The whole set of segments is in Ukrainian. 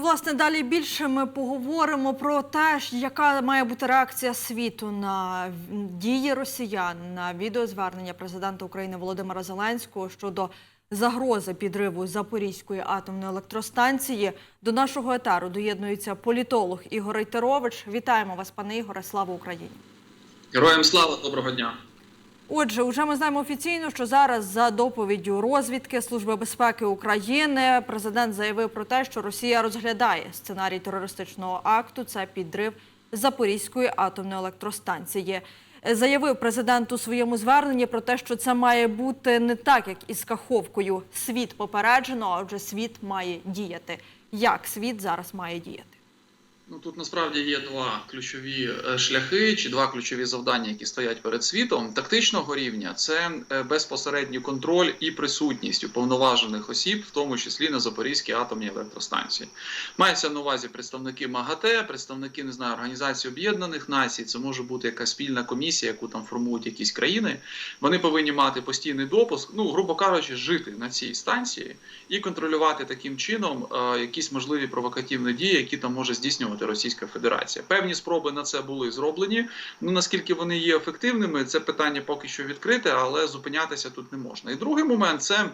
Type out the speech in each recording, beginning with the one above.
власне, далі більше ми поговоримо про те, яка має бути реакція світу на дії росіян на відеозвернення президента України Володимира Зеленського щодо загрози підриву Запорізької атомної електростанції. До нашого етеру доєднується політолог Ігор Рейтерович. Вітаємо вас, пане Ігоре. Слава Україні! Героям слава, доброго дня. Отже, вже ми знаємо офіційно, що зараз за доповіддю розвідки Служби безпеки України президент заявив про те, що Росія розглядає сценарій терористичного акту. Це підрив Запорізької атомної електростанції. Заявив президент у своєму зверненні про те, що це має бути не так, як із Каховкою. Світ попереджено, а отже, світ має діяти. Як світ зараз має діяти? Ну тут насправді є два ключові е, шляхи чи два ключові завдання, які стоять перед світом. Тактичного рівня це е, безпосередній контроль і присутність уповноважених осіб, в тому числі на Запорізькій атомній електростанції. Мається на увазі представники МАГАТЕ, представники не знаю, Організації Об'єднаних Націй. Це може бути якась спільна комісія, яку там формують якісь країни. Вони повинні мати постійний допуск, ну грубо кажучи, жити на цій станції і контролювати таким чином е, якісь можливі провокативні дії, які там може здійснювати Російська Федерація. Певні спроби на це були зроблені. Ну наскільки вони є ефективними, це питання поки що відкрите, але зупинятися тут не можна. І другий момент це.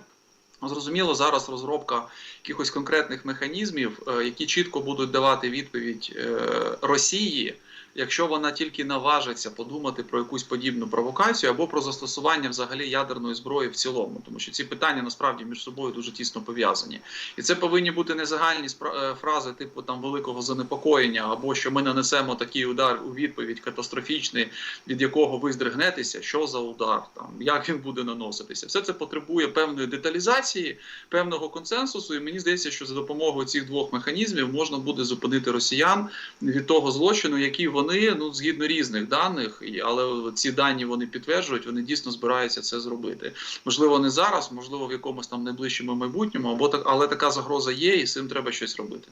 Зрозуміло, зараз розробка якихось конкретних механізмів, е, які чітко будуть давати відповідь е, Росії, якщо вона тільки наважиться подумати про якусь подібну провокацію або про застосування взагалі ядерної зброї в цілому, тому що ці питання насправді між собою дуже тісно пов'язані, і це повинні бути не загальні е, фрази, типу там великого занепокоєння, або що ми нанесемо такий удар у відповідь катастрофічний, від якого ви здригнетеся, що за удар, там як він буде наноситися. Все це потребує певної деталізації, певного консенсусу. І мені здається, що за допомогою цих двох механізмів можна буде зупинити росіян від того злочину, який вони ну згідно різних даних, але ці дані вони підтверджують, вони дійсно збираються це зробити. Можливо, не зараз, можливо, в якомусь там найближчому майбутньому, або так, але така загроза є, і з цим треба щось робити.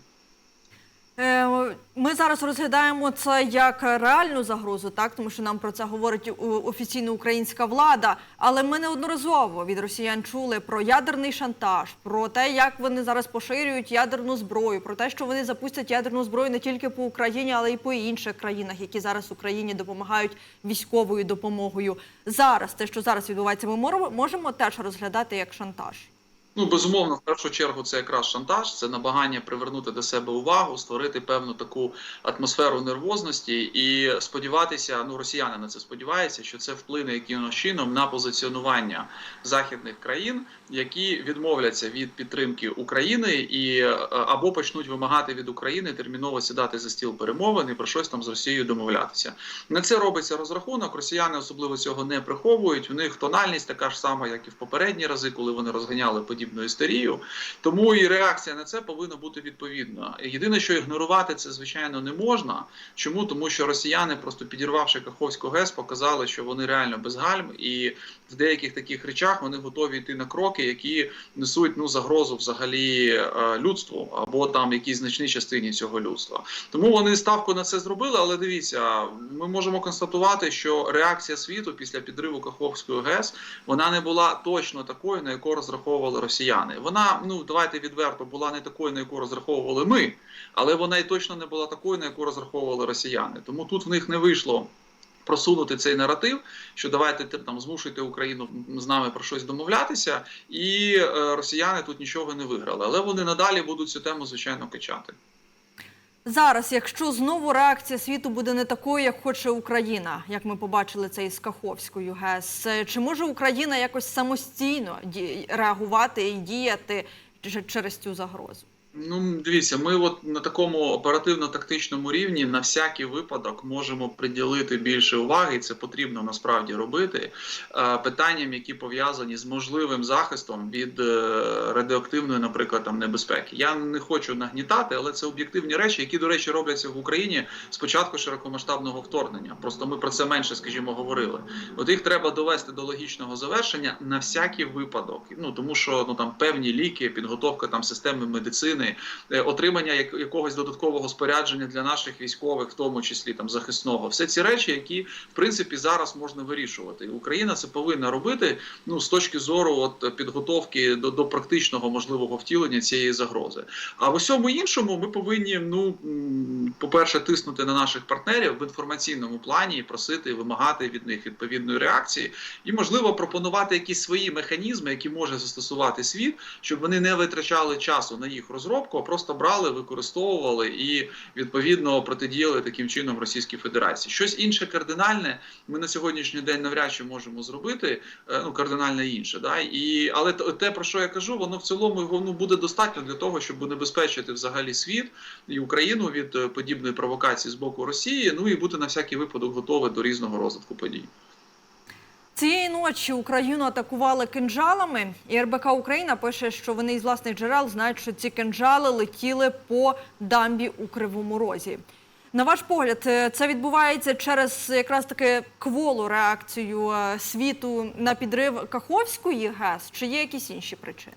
Е, Ми зараз розглядаємо це як реальну загрозу, так тому що нам про це говорить офіційно українська влада. Але ми неодноразово від росіян чули про ядерний шантаж, про те, як вони зараз поширюють ядерну зброю, про те, що вони запустять ядерну зброю не тільки по Україні, але й по інших країнах, які зараз Україні допомагають військовою допомогою. Зараз те, що зараз відбувається, ми можемо теж розглядати як шантаж. Ну, безумовно, в першу чергу це якраз шантаж, це намагання привернути до себе увагу, створити певну таку атмосферу нервозності і сподіватися, ну росіяни на це сподіваються, що це вплине якимось чином на позиціонування західних країн, які відмовляться від підтримки України і е, або почнуть вимагати від України терміново сідати за стіл перемовин і про щось там з Росією домовлятися. На це робиться розрахунок. Росіяни особливо цього не приховують. У них тональність така ж сама, як і в попередні рази, коли вони розганяли подібну істерію. Тому і реакція на це повинна бути відповідна. Єдине, що ігнорувати це звичайно не можна. Чому? Тому що росіяни, просто підірвавши Каховську ГЕС, показали, що вони реально без гальм, і в деяких таких речах вони готові йти на кроки, які несуть ну загрозу взагалі е, людству або там якійсь значній частині цього людства. Тому вони ставку на це зробили. Але дивіться, ми можемо констатувати, що реакція світу після підриву Каховської ГЕС вона не була точно такою, на яку розраховували росіяни. Вона, ну давайте відверто, була не такою, на яку розраховували ми, але вона і точно не була такою, на яку розраховували росіяни. Тому тут в них не вийшло. Просунути цей наратив, що давайте те- там змушуйте Україну з нами про щось домовлятися, і е, росіяни тут нічого не виграли. Але вони надалі будуть цю тему звичайно качати. Зараз, якщо знову реакція світу буде не такою, як хоче Україна, як ми побачили це із Каховською ГЕС, е, чи може Україна якось самостійно реагувати і діяти через цю загрозу? Ну, дивіться, ми от на такому оперативно-тактичному рівні на всякий випадок можемо приділити більше уваги, і це потрібно насправді робити е, питанням, які пов'язані з можливим захистом від е, радіоактивної, наприклад, там небезпеки. Я не хочу нагнітати, але це об'єктивні речі, які, до речі, робляться в Україні з початку широкомасштабного вторгнення. Просто ми про це менше, скажімо, говорили. От їх треба довести до логічного завершення на всякий випадок. Ну тому що ну там певні ліки, підготовка там системи медицини України, е, отримання як- якогось додаткового спорядження для наших військових, в тому числі там захисного, все ці речі, які в принципі зараз можна вирішувати. Україна це повинна робити ну з точки зору от підготовки до, до практичного можливого втілення цієї загрози. А в усьому іншому ми повинні, ну по-перше, тиснути на наших партнерів в інформаційному плані і просити вимагати від них відповідної реакції, і можливо пропонувати якісь свої механізми, які може застосувати світ, щоб вони не витрачали часу на їх розробку, а просто брали, використовували і відповідно протидіяли таким чином Російській Федерації. Щось інше кардинальне ми на сьогоднішній день навряд чи можемо зробити. е, Ну кардинально інше, да і але те про що я кажу, воно в цілому ну буде достатньо для того, щоб унебезпечити взагалі світ і Україну від е, подібної провокації з боку Росії. Ну і бути на всякий випадок готове до різного розвитку подій. Цієї ночі Україну атакували кинджалами, і РБК Україна пише, що вони із власних джерел знають, що ці кинджали летіли по дамбі у Кривому Розі. На ваш погляд, е, це відбувається через якраз таки кволу реакцію е, світу на підрив Каховської ГЕС, чи є якісь інші причини?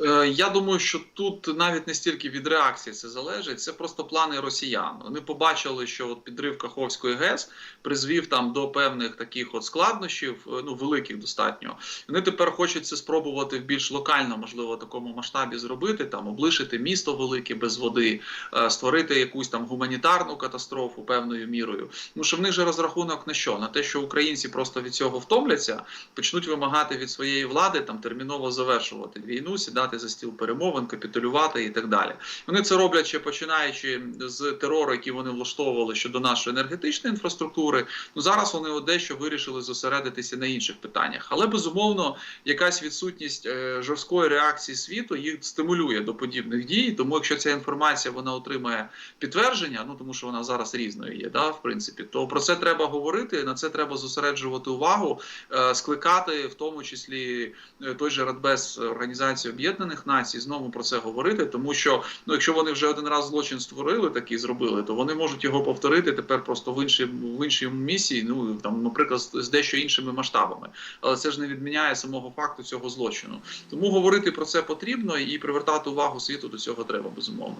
Е, Я думаю, що тут навіть не стільки від реакції це залежить, це просто плани росіян. Вони побачили, що от підрив Каховської ГЕС призвів там до певних таких от складнощів, е, ну великих достатньо. Вони тепер хочуть це спробувати в більш локально, можливо, такому масштабі зробити, там облишити місто велике без води, е, створити якусь там гуманітарну катастрофу певною мірою. Ну що в них же розрахунок на що? На те, що українці просто від цього втомляться, почнуть вимагати від своєї влади там терміново завершувати війну, сідати за стіл перемовин, капітулювати і так далі. Вони це роблять ще починаючи з терору, який вони влаштовували щодо нашої енергетичної інфраструктури. Ну зараз вони дещо вирішили зосередитися на інших питаннях. Але безумовно, якась відсутність е, жорсткої реакції світу їх стимулює до подібних дій. Тому, якщо ця інформація вона отримає підтвердження, ну тому що вона зараз різною є, да, в принципі, то про це треба говорити. На це треба зосереджувати увагу, е, скликати, в тому числі е, той же Радбез Організації Об'єднаних Націй, знову про це говорити, тому що ну, якщо вони вже один раз злочин створили, такий зробили, то вони можуть його повторити тепер просто в іншій в іншій місії. Ну там, наприклад, з дещо іншими масштабами. Але це ж не відміняє самого факту цього злочину. Тому говорити про це потрібно і привертати увагу світу до цього треба безумовно.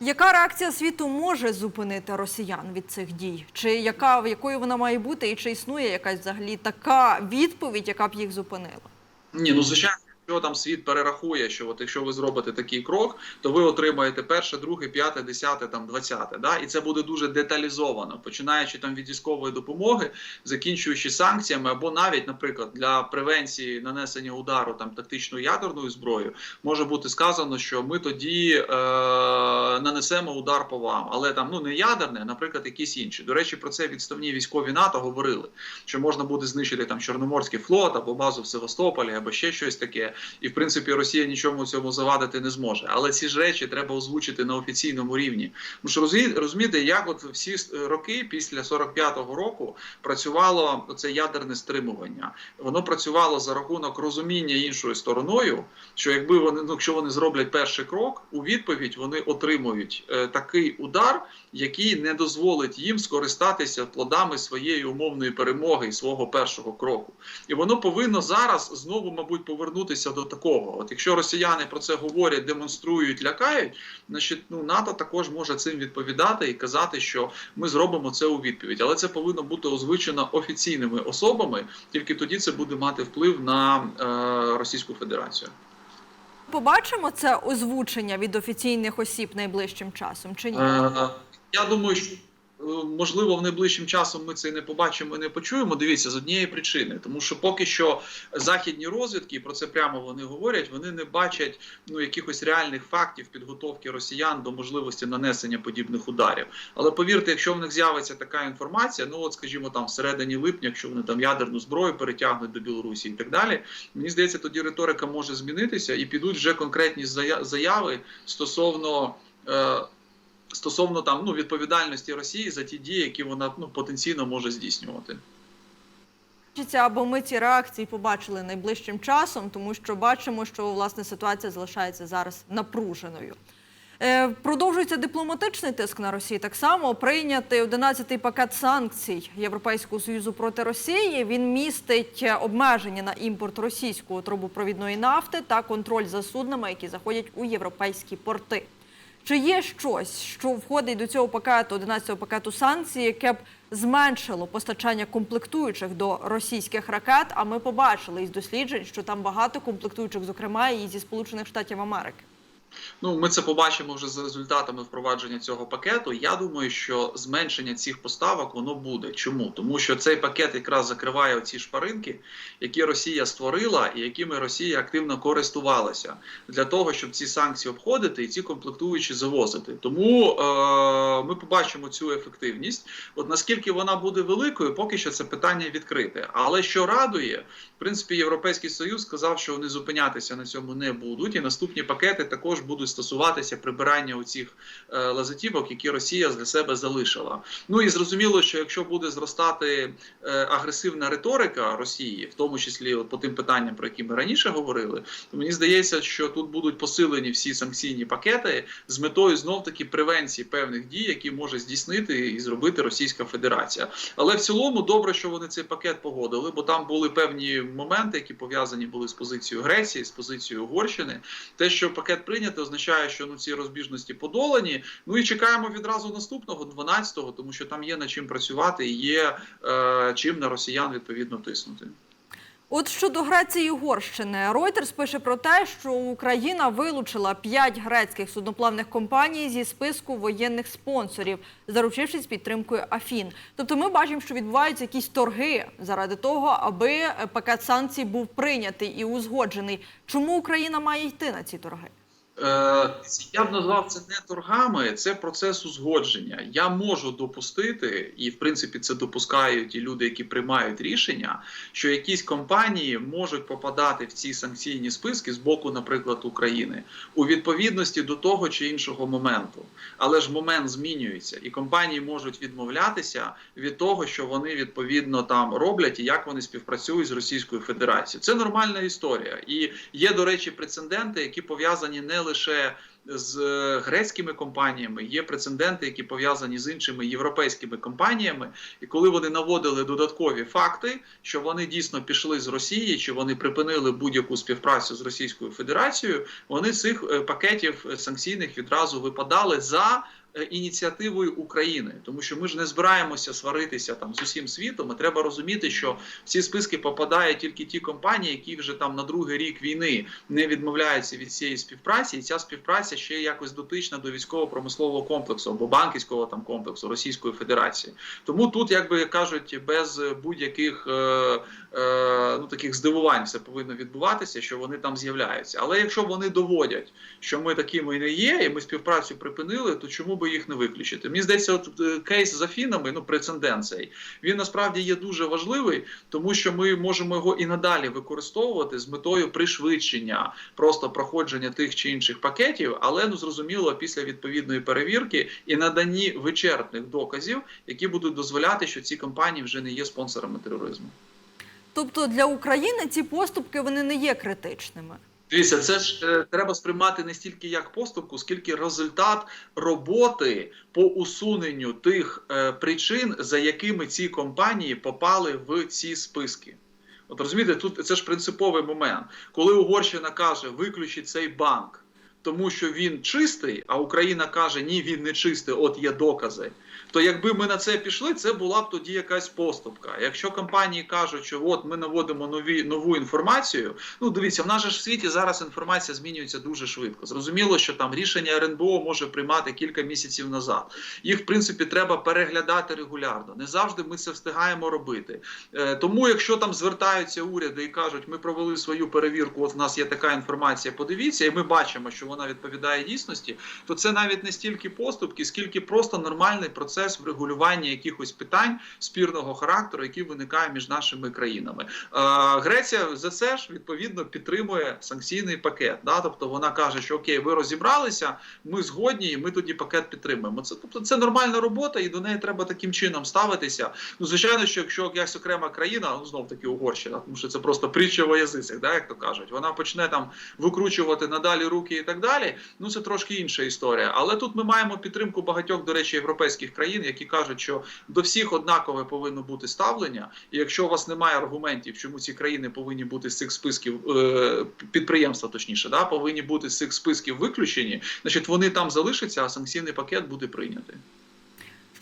Яка реакція світу може зупинити росіян від цих дій? Чи яка якою вона має бути, і чи існує якась взагалі така відповідь, яка б їх зупинила? Ні, ну звичайно. Якщо там світ перерахує, що от якщо ви зробите такий крок, то ви отримаєте перше, друге, п'яте, десяте, там двадцяте. Да? І це буде дуже деталізовано, починаючи там від військової допомоги, закінчуючи санкціями, або навіть, наприклад, для превенції нанесення удару там тактичною ядерною зброєю, може бути сказано, що ми тоді е, нанесемо удар по вам, але там ну не ядерне, наприклад, якісь інші. До речі, про це відставні військові НАТО говорили, що можна буде знищити там Чорноморський флот або базу в Севастополі, або ще щось таке. І в принципі Росія нічому цьому завадити не зможе. Але ці ж речі треба озвучити на офіційному рівні. Тому що розумієте, як от всі роки після 45-го року працювало це ядерне стримування. Воно працювало за рахунок розуміння іншою стороною, що якби вони, ну, якщо вони зроблять перший крок, у відповідь вони отримують е, такий удар, який не дозволить їм скористатися плодами своєї умовної перемоги і свого першого кроку. І воно повинно зараз знову, мабуть, повернутися до такого. От якщо росіяни про це говорять, демонструють, лякають, значить ну НАТО також може цим відповідати і казати, що ми зробимо це у відповідь. Але це повинно бути озвучено офіційними особами. Тільки тоді це буде мати вплив на е, Російську Федерацію. Побачимо це озвучення від офіційних осіб найближчим часом чи ні? Е, Я думаю, що можливо в найближчим часом ми це не побачимо і не почуємо. Дивіться з однієї причини, тому що поки що західні розвідки про це прямо вони говорять. Вони не бачать ну якихось реальних фактів підготовки росіян до можливості нанесення подібних ударів. Але повірте, якщо в них з'явиться така інформація, ну от скажімо, там всередині липня, якщо вони там ядерну зброю перетягнуть до Білорусі і так далі, мені здається, тоді риторика може змінитися і підуть вже конкретні заяви стосовно. Е, стосовно там ну відповідальності Росії за ті дії, які вона ну потенційно може здійснювати. Аби ми ці реакції побачили найближчим часом, тому що бачимо, що власне ситуація залишається зараз напруженою. Е, Продовжується дипломатичний тиск на Росію. Так само прийнятий 11-й пакет санкцій Європейського союзу проти Росії. Він містить обмеження на імпорт російської трубопровідної нафти та контроль за суднами, які заходять у європейські порти. Чи є щось, що входить до цього пакету 11-го пакету санкцій, яке б зменшило постачання комплектуючих до російських ракет? А ми побачили із досліджень, що там багато комплектуючих, зокрема і зі Сполучених Штатів Америки. Ну, ми це побачимо вже за результатами впровадження цього пакету. Я думаю, що зменшення цих поставок воно буде. Чому? Тому що цей пакет якраз закриває оці шпаринки, які Росія створила і якими Росія активно користувалася для того, щоб ці санкції обходити і ці комплектуючі завозити. Тому е- ми побачимо цю ефективність. От наскільки вона буде великою, поки що це питання відкрите. Але що радує, в принципі, Європейський Союз сказав, що вони зупинятися на цьому не будуть, і наступні пакети також будуть стосуватися прибирання у цих е, лазатівок, які Росія для себе залишила. Ну і зрозуміло, що якщо буде зростати е, агресивна риторика Росії, в тому числі от по тим питанням, про які ми раніше говорили, то мені здається, що тут будуть посилені всі санкційні пакети з метою знов таки превенції певних дій, які може здійснити і зробити Російська Федерація. Але в цілому добре, що вони цей пакет погодили, бо там були певні моменти, які пов'язані були з позицією Греції, з позицією Угорщини. Те, що пакет прийнято, означає, що ну ці розбіжності подолані. Ну і чекаємо відразу наступного 12-го, тому що там є над чим працювати і є е, чим на росіян відповідно тиснути. От щодо Греції і Угорщини, Reuters пише про те, що Україна вилучила п'ять грецьких судноплавних компаній зі списку воєнних спонсорів, заручившись підтримкою Афін. Тобто, ми бачимо, що відбуваються якісь торги заради того, аби пакет санкцій був прийнятий і узгоджений. Чому Україна має йти на ці торги? Е, я б назвав це не торгами, це процес узгодження. Я можу допустити, і в принципі це допускають і люди, які приймають рішення, що якісь компанії можуть попадати в ці санкційні списки з боку, наприклад, України у відповідності до того чи іншого моменту. Але ж момент змінюється, і компанії можуть відмовлятися від того, що вони відповідно там роблять і як вони співпрацюють з Російською Федерацією. Це нормальна історія, і є, до речі, прецеденти, які пов'язані не лише з е, грецькими компаніями, є прецеденти, які пов'язані з іншими європейськими компаніями, і коли вони наводили додаткові факти, що вони дійсно пішли з Росії, чи вони припинили будь-яку співпрацю з Російською Федерацією, вони цих е, пакетів санкційних відразу випадали за. Е, Ініціативою України, тому що ми ж не збираємося сваритися там з усім світом. І треба розуміти, що в ці списки попадають тільки ті компанії, які вже там на другий рік війни не відмовляються від цієї співпраці, і ця співпраця ще якось дотична до військово-промислового комплексу або банківського там комплексу Російської Федерації. Тому тут, як би кажуть, без будь-яких е, е, ну таких здивувань все повинно відбуватися, що вони там з'являються. Але якщо вони доводять, що ми такими не є, і ми співпрацю припинили, то чому би їх не виключити? Мені здається, от е, кейс з Афінами, ну прецедент він насправді є дуже важливий, тому що ми можемо його і надалі використовувати з метою пришвидшення просто проходження тих чи інших пакетів, але ну зрозуміло, після відповідної перевірки і наданні вичерпних доказів, які будуть дозволяти, що ці компанії вже не є спонсорами тероризму. Тобто для України ці поступки вони не є критичними. Дивіться, це ж е, треба сприймати не стільки як поступку, скільки результат роботи по усуненню тих е, причин, за якими ці компанії попали в ці списки. От розумієте, тут це ж принциповий момент, коли Угорщина каже виключить цей банк. Тому що він чистий, а Україна каже, ні, він не чистий, от є докази. То якби ми на це пішли, це була б тоді якась поступка. Якщо компанії кажуть, що от ми наводимо нові нову інформацію, ну дивіться, в нас же ж в світі зараз інформація змінюється дуже швидко. Зрозуміло, що там рішення РНБО може приймати кілька місяців назад. Їх, в принципі, треба переглядати регулярно. Не завжди ми це встигаємо робити. Е, тому, якщо там звертаються уряди і кажуть, ми провели свою перевірку, от в нас є така інформація, подивіться, і ми бачимо, що вона відповідає дійсності, то це навіть не стільки поступки, скільки просто нормальний процес врегулювання якихось питань спірного характеру, які виникають між нашими країнами. Е, Греція за це ж відповідно підтримує санкційний пакет. Да? Тобто вона каже, що окей, ви розібралися, ми згодні, і ми тоді пакет підтримуємо. Це тобто це нормальна робота, і до неї треба таким чином ставитися. Ну звичайно, що якщо якась окрема країна, ну знов таки Угорщина, тому що це просто притча во язицях, да, як то кажуть, вона почне там викручувати надалі руки і так. Далі. Ну це трошки інша історія. Але тут ми маємо підтримку багатьох, до речі, європейських країн, які кажуть, що до всіх однакове повинно бути ставлення. І якщо у вас немає аргументів, чому ці країни повинні бути з цих списків е, підприємства, точніше, да, повинні бути з цих списків виключені, значить вони там залишаться, а санкційний пакет буде прийнятий.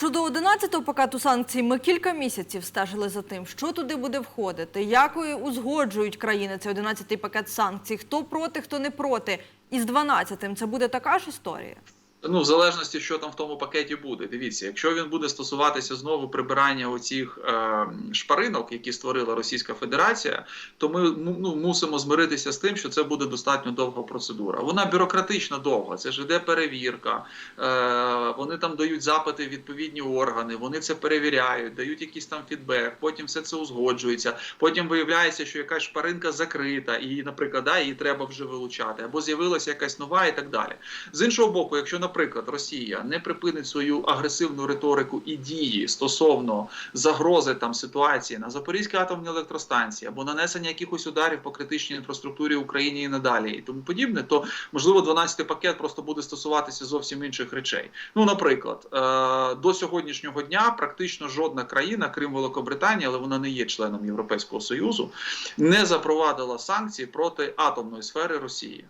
Щодо 11-го пакету санкцій, ми кілька місяців стежили за тим, що туди буде входити, як узгоджують країни цей 11-й пакет санкцій, хто проти, хто не проти. І з 12-тим це буде така ж історія. Ну, в залежності, що там в тому пакеті буде. Дивіться, якщо він буде стосуватися знову прибирання оцих е, шпаринок, які створила Російська Федерація, то ми ну, ну, мусимо змиритися з тим, що це буде достатньо довга процедура. Вона бюрократично довга. Це ж іде перевірка. Е, вони там дають запити в відповідні органи, вони це перевіряють, дають якийсь там фідбек. Потім все це узгоджується. Потім виявляється, що якась шпаринка закрита, і, наприклад, да, її треба вже вилучати, або з'явилася якась нова, і так далі. З іншого боку, якщо наприклад, Росія не припинить свою агресивну риторику і дії стосовно загрози там ситуації на Запорізькій атомній електростанції або нанесення якихось ударів по критичній інфраструктурі Україні і надалі, і тому подібне, то можливо 12-й пакет просто буде стосуватися зовсім інших речей. Ну, наприклад, е, до сьогоднішнього дня практично жодна країна, крім Великобританії, але вона не є членом Європейського союзу, не запровадила санкції проти атомної сфери Росії.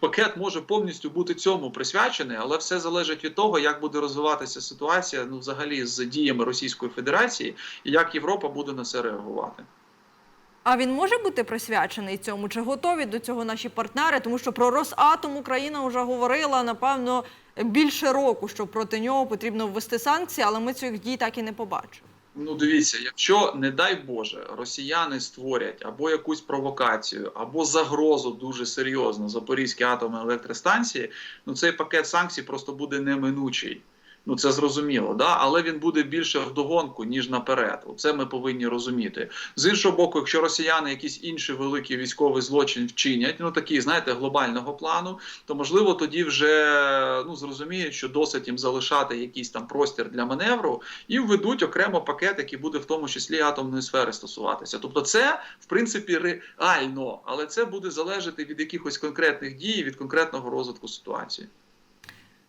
Пакет може повністю бути цьому присвячений, але все залежить від того, як буде розвиватися ситуація ну, взагалі з діями Російської Федерації і як Європа буде на це реагувати. А він може бути присвячений цьому? Чи готові до цього наші партнери? Тому що про Росатом Україна вже говорила напевно більше року, що проти нього потрібно ввести санкції, але ми цих дій так і не побачили. Ну, дивіться, якщо, не дай Боже, росіяни створять або якусь провокацію, або загрозу дуже серйозно Запорізькій атомної електростанції, ну цей пакет санкцій просто буде неминучий. Ну це зрозуміло, да? але він буде більше вдогонку, ніж наперед. Це ми повинні розуміти. З іншого боку, якщо росіяни якийсь інший великий військовий злочин вчинять, ну такий, знаєте, глобального плану, то можливо тоді вже ну зрозуміють, що досить їм залишати якийсь там простір для маневру і введуть окремо пакет, який буде в тому числі атомної сфери стосуватися. Тобто, це в принципі реально, але це буде залежати від якихось конкретних дій, від конкретного розвитку ситуації.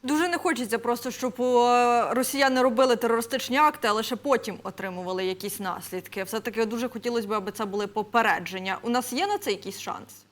Дуже не хочеться просто, щоб е, росіяни робили терористичні акти, а лише потім отримували якісь наслідки. Все таки дуже хотілося б, аби це були попередження. У нас є на це якийсь шанс?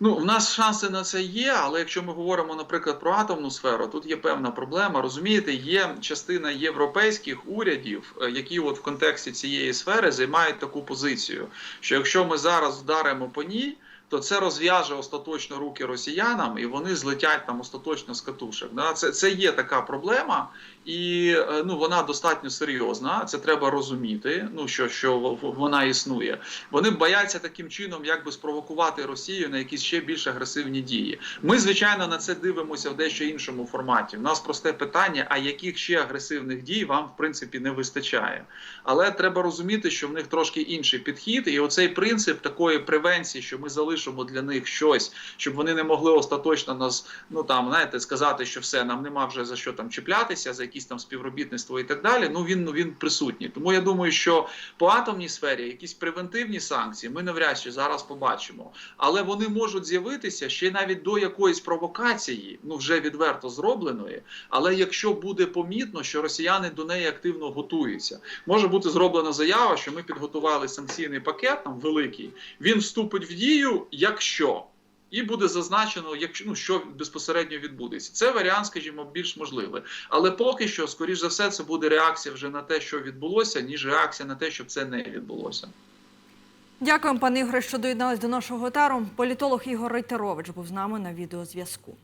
Ну, в нас шанси на це є, але якщо ми говоримо, наприклад, про атомну сферу, тут є певна проблема. Розумієте, є частина європейських урядів, е, які от в контексті цієї сфери займають таку позицію, що якщо ми зараз вдаримо по ній. То це розв'яже остаточно руки росіянам, і вони злетять там остаточно з катушок. Да? Це це є така проблема, і е, ну вона достатньо серйозна. Це треба розуміти. Ну що що вона існує. Вони бояться таким чином, як би спровокувати Росію на якісь ще більш агресивні дії. Ми, звичайно, на це дивимося в дещо іншому форматі. У нас просте питання: а яких ще агресивних дій вам в принципі не вистачає? Але треба розуміти, що в них трошки інший підхід, і оцей принцип такої превенції, що ми залишимо для них щось, щоб вони не могли остаточно нас, ну там знаєте, сказати, що все нам нема вже за що там чіплятися, за якісь там співробітництво і так далі. Ну він ну він присутній. Тому я думаю, що по атомній сфері якісь превентивні санкції ми навряд чи зараз побачимо, але вони можуть з'явитися ще навіть до якоїсь провокації, ну вже відверто зробленої. Але якщо буде помітно, що росіяни до неї активно готуються, може бути зроблена заява, що ми підготували санкційний пакет там великий. Він вступить в дію, якщо. І буде зазначено, якщо ну що безпосередньо відбудеться. Це варіант, скажімо, більш можливий. Але поки що, скоріш за все, це буде реакція вже на те, що відбулося, ніж реакція на те, щоб це не відбулося. Дякуємо, пане Ігоре, що доєдналися до нашого тару. Політолог Ігор Рейтерович був з нами на відеозв'язку.